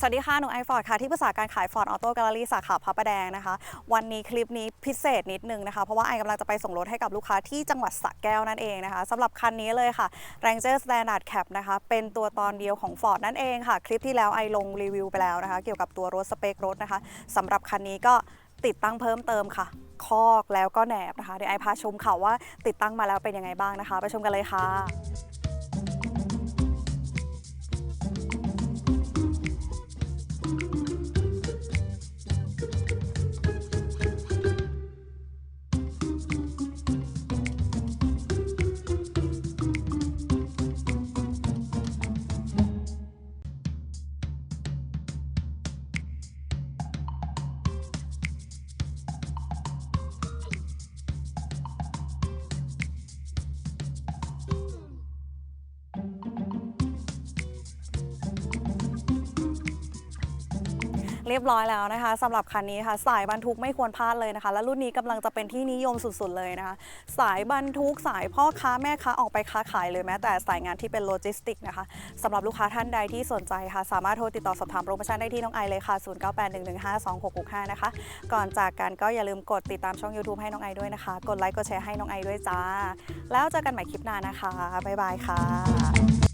สวัสดีค่ะ หนูไอฟอร์ดค่ะ ที่ปรึกษาการขายฟอร์ดออโต้แกลเลอรี่สาขาพระประแดงนะคะ วันนี้คลิปนี้พิเศษนิดนึงนะคะ เพราะว่าไอกำลังจะไปส่งรถให้กับลูกค้าที่จังหวัดสระแก้วนั่นเองนะคะสำหรับคันนี้เลยค่ะ Ranger Standard Cap นะคะ เป็นตัวตอนเดียวของ Ford นั่นเองค่ะ คลิปที่แล้วไอลงรีวิวไปแล้วนะคะ เกี่ยวกับตัวรถสเปครถนะคะสำหรับคันนี้ก็ติดตั้งเพิ่มเติมค่ะ คอกแล้วก็แหนบนะคะเดี๋ยวไอพาชมค่ะว่าติดตั้งมาแล้วเป็นยังไงบ้างนะคะ ไปชมกันเลยค่ะ เรียบร้อยแล้วนะคะสำหรับคันนี้ค่ะ สายบรรทุกไม่ควรพลาดเลยนะคะ และรุ่นนี้กำลังจะเป็นที่นิยมสุดๆเลยนะคะ สายบรรทุกสายพ่อค้าแม่ค้าออกไปค้าขายเลยแม้แต่สายงานที่เป็นโลจิสติกนะคะสำหรับลูกค้าท่านใดที่สนใจค่ะ สามารถโทรติดต่อสอบถามโปรโมชั่นได้ที่น้องไอเลยค่ะ 0981152665 นะคะ ก่อนจากกันก็อย่าลืมกดติดตามช่อง YouTube ให้น้องไอด้วยนะคะ กดไลค์กดแชร์ให้น้องไอด้วยจ้า แล้วเจอกันใหม่คลิปหน้านะคะบ๊ายบายค่ะ